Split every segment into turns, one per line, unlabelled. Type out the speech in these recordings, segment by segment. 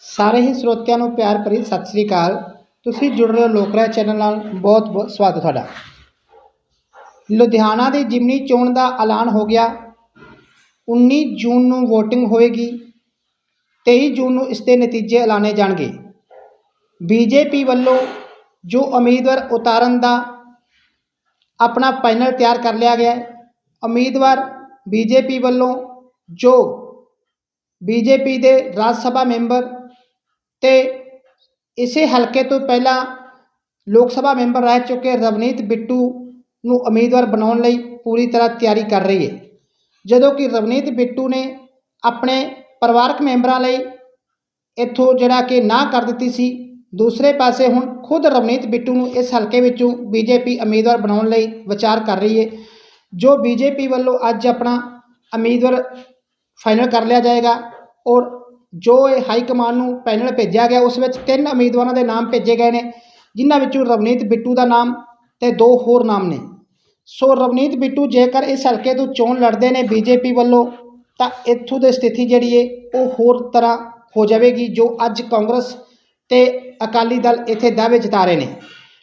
ਸਾਰੇ ਹੀ ਸਰੋਤਿਆਂ ਨੂੰ ਪਿਆਰ ਭਰੀ ਸਤਿ ਸ੍ਰੀ ਅਕਾਲ। ਤੁਸੀਂ ਜੁੜ ਰਹੇ ਹੋ ਲੋਕਰਾਜ ਚੈਨਲ ਨਾਲ। ਬਹੁਤ ਬਹੁਤ ਸਵਾਗਤ ਤੁਹਾਡਾ। ਲੁਧਿਆਣਾ ਦੀ ਜਿਮਨੀ ਚੋਣ ਦਾ ਐਲਾਨ ਹੋ ਗਿਆ। 19 ਜੂਨ ਨੂੰ VOTING ਹੋਏਗੀ। 23 ਜੂਨ ਨੂੰ ਇਸ ਦੇ ਨਤੀਜੇ ਐਲਾਨੇ ਜਾਣਗੇ। ਬੀਜੇਪੀ ਵੱਲੋਂ ਜੋ ਉਮੀਦਵਾਰ ਉਤਾਰਨ ਦਾ ਆਪਣਾ ਪੈਨਲ ਤਿਆਰ ਕਰ ਲਿਆ ਗਿਆ ਹੈ, ਉਮੀਦਵਾਰ ਬੀਜੇਪੀ ਵੱਲੋਂ ਜੋ ਬੀਜੇਪੀ ਦੇ ਰਾਜ ਸਭਾ ਮੈਂਬਰ ਤੇ ਇਸੇ ਹਲਕੇ ਤੋਂ ਪਹਿਲਾਂ ਲੋਕ ਸਭਾ ਮੈਂਬਰ ਰਹਿ ਚੁੱਕੇ ਰਵਨੀਤ ਬਿੱਟੂ ਨੂੰ ਉਮੀਦਵਾਰ ਬਣਾਉਣ ਲਈ ਪੂਰੀ ਤਰ੍ਹਾਂ ਤਿਆਰੀ ਕਰ ਰਹੀ ਹੈ। ਜਦੋਂ ਕਿ ਰਵਨੀਤ ਬਿੱਟੂ ਨੇ ਆਪਣੇ ਪਰਿਵਾਰਕ ਮੈਂਬਰਾਂ ਲਈ ਇੱਥੋਂ ਜਿਹੜਾ ਕਿ ਨਾ ਕਰ ਦਿੱਤੀ ਸੀ, ਦੂਸਰੇ ਪਾਸੇ ਹੁਣ ਖੁਦ ਰਵਨੀਤ ਬਿੱਟੂ ਨੂੰ ਇਸ ਹਲਕੇ ਵਿੱਚੋਂ ਬੀਜੇਪੀ ਉਮੀਦਵਾਰ ਬਣਾਉਣ ਲਈ ਵਿਚਾਰ ਕਰ ਰਹੀ ਹੈ। ਜੋ ਬੀਜੇਪੀ ਵੱਲੋਂ ਅੱਜ ਆਪਣਾ ਉਮੀਦਵਾਰ ਫਾਈਨਲ ਕਰ ਲਿਆ ਜਾਏਗਾ ਔਰ ਜੋ ਇਹ ਹਾਈ ਕਮਾਨ ਨੂੰ ਪੈਨਲ ਭੇਜਿਆ ਗਿਆ, ਉਸ ਵਿੱਚ ਤਿੰਨ ਉਮੀਦਵਾਰਾਂ ਦੇ ਨਾਮ ਭੇਜੇ ਗਏ ਨੇ, ਜਿਨ੍ਹਾਂ ਵਿੱਚੋਂ ਰਵਨੀਤ ਬਿੱਟੂ ਦਾ ਨਾਮ ਤੇ ਦੋ ਹੋਰ ਨਾਮ ਨੇ। ਸੋ ਰਵਨੀਤ ਬਿੱਟੂ ਜੇਕਰ ਇਸ ਹਲਕੇ ਤੋਂ ਚੋਣ ਲੜਦੇ ਨੇ ਬੀਜੇਪੀ ਵੱਲੋਂ, ਤਾਂ ਇੱਥੋਂ ਦੀ ਸਥਿਤੀ ਜਿਹੜੀ ਏ, ਉਹ ਹੋਰ ਤਰ੍ਹਾਂ ਹੋ ਜਾਵੇਗੀ, ਜੋ ਅੱਜ ਕਾਂਗਰਸ ਤੇ ਅਕਾਲੀ ਦਲ ਇੱਥੇ ਦਾਅਵੇ ਜਤਾ ਰਹੇ ਨੇ।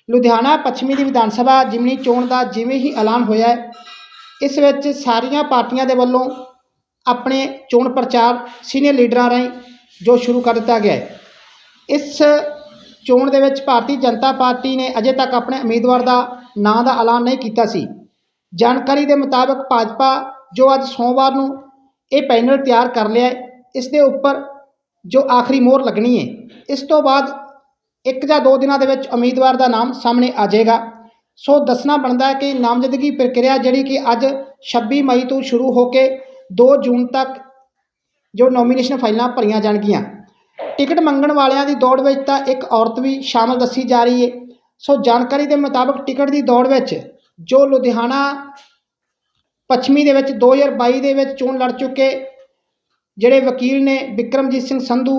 ਲੁਧਿਆਣਾ ਪੱਛਮੀ ਦੀ ਵਿਧਾਨ ਸਭਾ ਜਿਮਨੀ ਚੋਣ ਦਾ ਜਿਵੇਂ ਹੀ ਐਲਾਨ ਹੋਇਆ ਹੈ, ਇਸ ਵਿੱਚ ਸਾਰੀਆਂ ਪਾਰਟੀਆਂ ਦੇ ਵੱਲੋਂ ਆਪਣੇ ਚੋਣ ਪ੍ਰਚਾਰ ਸੀਨੀਅਰ ਲੀਡਰਾਂ ਰਾਹੀਂ ਜੋ ਸ਼ੁਰੂ ਕਰ ਦਿੱਤਾ ਗਿਆ ਹੈ। ਇਸ ਚੋਣ ਦੇ ਵਿੱਚ ਭਾਰਤੀ ਜਨਤਾ ਪਾਰਟੀ ਨੇ ਅਜੇ ਤੱਕ ਆਪਣੇ ਉਮੀਦਵਾਰ ਦਾ ਨਾਂ ਦਾ ਐਲਾਨ ਨਹੀਂ ਕੀਤਾ ਸੀ। ਜਾਣਕਾਰੀ ਦੇ ਮੁਤਾਬਕ ਭਾਜਪਾ ਜੋ ਅੱਜ ਸੋਮਵਾਰ ਨੂੰ ਇਹ ਪੈਨਲ ਤਿਆਰ ਕਰ ਲਿਆ ਹੈ, ਇਸ ਦੇ ਉੱਪਰ ਜੋ ਆਖਰੀ ਮੋਹਰ ਲੱਗਣੀ ਹੈ, ਇਸ ਤੋਂ ਬਾਅਦ ਇੱਕ ਜਾਂ ਦੋ ਦਿਨਾਂ ਦੇ ਵਿੱਚ ਉਮੀਦਵਾਰ ਦਾ ਨਾਮ ਸਾਹਮਣੇ ਆ ਜਾਏਗਾ। ਸੋ ਦੱਸਣਾ ਬਣਦਾ ਹੈ ਕਿ ਨਾਮਜ਼ਦਗੀ ਪ੍ਰਕਿਰਿਆ ਜਿਹੜੀ ਕਿ ਅੱਜ 26 ਮਈ ਤੋਂ ਸ਼ੁਰੂ ਹੋ ਕੇ 2 ਜੂਨ ਤੱਕ ਜੋ ਨੋਮੀਨੇਸ਼ਨ ਫਾਈਲਾਂ ਭਰੀਆਂ ਜਾਣਗੀਆਂ। ਟਿਕਟ ਮੰਗਣ ਵਾਲਿਆਂ ਦੀ ਦੌੜ ਵਿੱਚ ਤਾਂ ਇੱਕ ਔਰਤ ਵੀ ਸ਼ਾਮਲ ਦੱਸੀ ਜਾ ਰਹੀ ਹੈ ਸੋ ਜਾਣਕਾਰੀ ਦੇ ਮੁਤਾਬਕ ਟਿਕਟ ਦੀ ਦੌੜ ਵਿੱਚ ਜੋ ਲੁਧਿਆਣਾ ਪੱਛਮੀ ਦੇ ਵਿੱਚ 2022 ਦੇ ਵਿੱਚ ਚੋਣ ਲੜ ਚੁੱਕੇ, ਜਿਹੜੇ ਵਕੀਲ ਨੇ ਵਿਕਰਮਜੀਤ ਸਿੰਘ ਸੰਧੂ,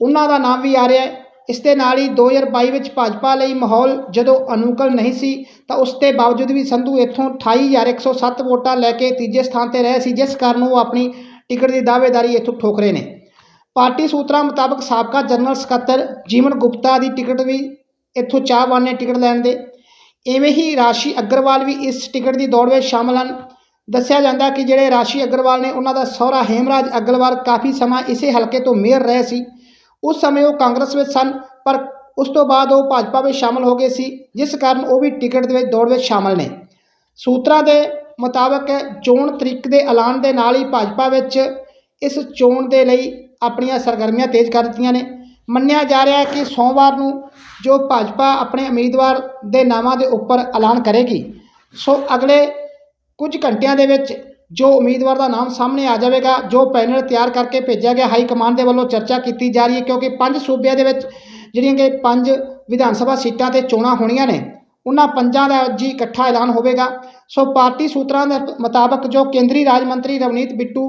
ਉਹਨਾਂ ਦਾ ਨਾਮ ਵੀ ਆ ਰਿਹਾ ਹੈ। ਇਸ ਦੇ ਨਾਲ ਹੀ 2022 ਵਿੱਚ ਭਾਜਪਾ ਲਈ ਮਾਹੌਲ ਜਦੋਂ ਅਨੁਕੂਲ ਨਹੀਂ ਸੀ, ਤਾਂ ਉਸ ਦੇ ਬਾਵਜੂਦ ਵੀ ਸੰਧੂ ਇੱਥੋਂ 28107 ਵੋਟਾਂ ਲੈ ਕੇ ਤੀਜੇ ਸਥਾਨ ਤੇ ਰਹੇ ਸੀ, ਜਿਸ ਕਾਰਨ ਉਹ ਆਪਣੀ ਟਿਕਟ ਦੀ ਦਾਅਵੇਦਾਰੀ ਇੱਥੋਂ ਠੋਕ ਰਹੇ ਨੇ। ਪਾਰਟੀ ਸੂਤਰਾਂ ਮੁਤਾਬਕ ਸਾਬਕਾ ਜਨਰਲ ਸਕੱਤਰ ਜੀਵਨ ਗੁਪਤਾ ਦੀ ਟਿਕਟ ਵੀ ਇੱਥੋਂ ਚਾਹਵਾਨ ਨੇ ਟਿਕਟ ਲੈਣ ਦੇ। ਐਵੇਂ ਹੀ ਰਾਸ਼ੀ ਅਗਰਵਾਲ ਵੀ ਇਸ ਟਿਕਟ ਦੀ ਦੌੜ ਵਿੱਚ ਸ਼ਾਮਲ ਹਨ। ਦੱਸਿਆ ਜਾਂਦਾ ਕਿ ਜਿਹੜੇ ਰਾਸ਼ੀ ਅਗਰਵਾਲ ਨੇ ਉਹਨਾਂ ਦਾ ਸਹੁਰਾ ਹੇਮਰਾਜ ਅਗਰਵਾਲ ਕਾਫੀ ਸਮਾਂ ਇਸੇ ਹਲਕੇ ਤੋਂ ਮੇਅਰ ਰਹੇ ਸੀ। ਉਸ ਸਮੇਂ ਉਹ ਕਾਂਗਰਸ ਵਿੱਚ ਸਨ, ਪਰ ਉਸ ਤੋਂ ਬਾਅਦ ਉਹ ਭਾਜਪਾ ਵਿੱਚ ਸ਼ਾਮਲ ਹੋ ਗਏ ਸੀ, ਜਿਸ ਕਾਰਨ ਉਹ ਵੀ ਟਿਕਟ ਦੇ ਵਿੱਚ ਦੌੜ ਵਿੱਚ ਸ਼ਾਮਲ ਨੇ। ਸੂਤਰਾਂ ਦੇ ਮੁਤਾਬਕ ਚੋਣ ਤਰੀਕ ਦੇ ਐਲਾਨ ਦੇ ਨਾਲ ਹੀ ਭਾਜਪਾ ਵਿੱਚ ਇਸ ਚੋਣ ਦੇ ਲਈ ਆਪਣੀਆਂ ਸਰਗਰਮੀਆਂ ਤੇਜ਼ ਕਰ ਦਿੱਤੀਆਂ ਨੇ। ਮੰਨਿਆ ਜਾ ਰਿਹਾ ਹੈ ਕਿ ਸੋਮਵਾਰ ਨੂੰ ਜੋ ਭਾਜਪਾ ਆਪਣੇ ਉਮੀਦਵਾਰ ਦੇ ਨਾਵਾਂ ਦੇ ਉੱਪਰ ਐਲਾਨ ਕਰੇਗੀ, ਸੋ ਅਗਲੇ ਕੁਝ ਘੰਟਿਆਂ ਦੇ ਵਿੱਚ ਜੋ ਉਮੀਦਵਾਰ ਦਾ ਨਾਮ ਸਾਹਮਣੇ ਆ ਜਾਵੇਗਾ, ਜੋ ਪੈਨਲ ਤਿਆਰ ਕਰਕੇ ਭੇਜਿਆ ਗਿਆ, ਹਾਈ ਕਮਾਂਡ ਦੇ ਵੱਲੋਂ ਚਰਚਾ ਕੀਤੀ ਜਾ ਰਹੀ ਹੈ, ਕਿਉਂਕਿ ਪੰਜ ਸੂਬਿਆਂ ਦੇ ਵਿੱਚ ਜਿਹੜੀਆਂ ਕਿ ਪੰਜ ਵਿਧਾਨ ਸਭਾ ਸੀਟਾਂ ਤੇ ਚੋਣਾਂ ਹੋਣੀਆਂ ਨੇ, ਉਹਨਾਂ ਪੰਜਾਂ ਦਾ ਅੱਜ ਹੀ ਇਕੱਠਾ ਐਲਾਨ ਹੋਵੇਗਾ। ਸੋ ਪਾਰਟੀ ਸੂਤਰਾਂ ਦੇ ਮੁਤਾਬਕ ਜੋ ਕੇਂਦਰੀ ਰਾਜ ਮੰਤਰੀ ਰਵਨੀਤ ਬਿੱਟੂ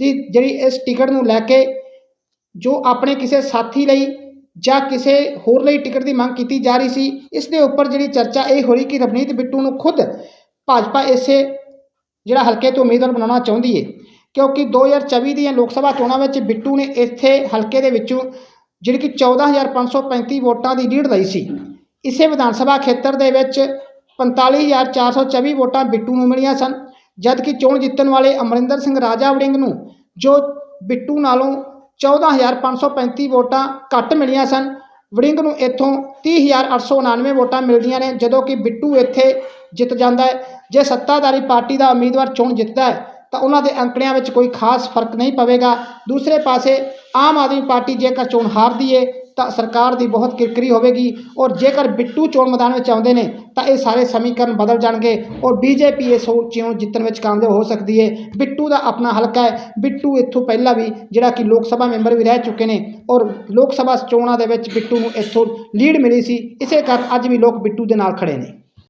ਦੀ ਜਿਹੜੀ ਇਸ ਟਿਕਟ ਨੂੰ ਲੈ ਕੇ ਜੋ ਆਪਣੇ ਕਿਸੇ ਸਾਥੀ ਲਈ ਜਾਂ ਕਿਸੇ ਹੋਰ ਲਈ ਟਿਕਟ ਦੀ ਮੰਗ ਕੀਤੀ ਜਾ ਰਹੀ ਸੀ, ਇਸ ਦੇ ਉੱਪਰ ਜਿਹੜੀ ਚਰਚਾ ਇਹ ਹੋ ਰਹੀ ਕਿ ਰਵਨੀਤ ਬਿੱਟੂ ਨੂੰ ਖੁਦ ਭਾਜਪਾ ਇਸੇ ਜਿਹੜਾ ਹਲਕੇ ਤੋਂ ਉਮੀਦਵਾਰ ਬਣਾਉਣਾ ਚਾਹੁੰਦੀ ਹੈ ਕਿਉਂਕਿ 2024 ਦੀਆਂ ਲੋਕ ਸਭਾ ਚੋਣਾਂ ਵਿੱਚ ਬਿੱਟੂ ਨੇ ਇੱਥੇ ਹਲਕੇ ਦੇ ਵਿੱਚੋਂ ਜਿਹੜੀ ਕਿ 14535 ਵੋਟਾਂ ਦੀ ਲੀਡ ਲਈ ਸੀ। ਇਸੇ ਵਿਧਾਨ ਸਭਾ ਖੇਤਰ ਦੇ ਵਿੱਚ 45424 ਵੋਟਾਂ ਬਿੱਟੂ ਨੂੰ ਮਿਲੀਆਂ ਸਨ। ਜਦਕਿ ਚੋਣ ਜਿੱਤਣ ਵਾਲੇ ਅਮਰਿੰਦਰ ਸਿੰਘ ਰਾਜਾ ਵੜਿੰਗ ਨੂੰ ਜੋ ਬਿੱਟੂ ਨਾਲੋਂ 14535 ਵੋਟਾਂ ਘੱਟ ਮਿਲੀਆਂ ਸਨ, ਵੜਿੰਗ ਨੂੰ ਇੱਥੋਂ 30899 ਵੋਟਾਂ ਮਿਲਦੀਆਂ ਨੇ। ਜਦੋਂ ਕਿ ਬਿੱਟੂ ਇੱਥੇ ਜਿੱਤ ਜਾਂਦਾ ਹੈ। ਜੇ ਸੱਤਾਧਾਰੀ ਪਾਰਟੀ ਦਾ ਉਮੀਦਵਾਰ ਚੋਣ ਜਿੱਤਦਾ ਹੈ, ਤਾਂ ਉਹਨਾਂ ਦੇ ਅੰਕੜਿਆਂ ਵਿੱਚ ਕੋਈ ਖਾਸ ਫ਼ਰਕ ਨਹੀਂ ਪਵੇਗਾ। ਦੂਸਰੇ ਪਾਸੇ ਆਮ ਆਦਮੀ ਪਾਰਟੀ ਜੇਕਰ ਚੋਣ ਹਾਰਦੀ ਹੈ ਤਾਂ ਸਰਕਾਰ ਦੀ ਬਹੁਤ ਕਿਰਕਰੀ ਹੋਵੇਗੀ। ਔਰ ਜੇਕਰ ਬਿੱਟੂ ਚੋਣ ਮੈਦਾਨ ਵਿੱਚ ਆਉਂਦੇ ਨੇ, ਤਾਂ ਇਹ ਸਾਰੇ ਸਮੀਕਰਨ ਬਦਲ ਜਾਣਗੇ ਔਰ ਬੀਜੇਪੀ ਇਸ ਚੋਣ ਜਿੱਤਣ ਵਿੱਚ ਕਾਮਯਾਬ ਹੋ ਸਕਦੀ ਹੈ ਬਿੱਟੂ ਦਾ ਆਪਣਾ ਹਲਕਾ ਹੈ। ਬਿੱਟੂ ਇੱਥੋਂ ਪਹਿਲਾਂ ਵੀ, ਜਿਹੜਾ ਕਿ ਲੋਕ ਸਭਾ ਮੈਂਬਰ ਵੀ ਰਹਿ ਚੁੱਕੇ ਨੇ ਔਰ ਲੋਕ ਸਭਾ ਚੋਣਾਂ ਦੇ ਵਿੱਚ ਬਿੱਟੂ ਨੂੰ ਇੱਥੋਂ ਲੀਡ ਮਿਲੀ ਸੀ, ਇਸੇ ਕਾਰਨ ਅੱਜ ਵੀ ਲੋਕ ਬਿੱਟੂ ਦੇ ਨਾਲ ਖੜੇ ਨੇ।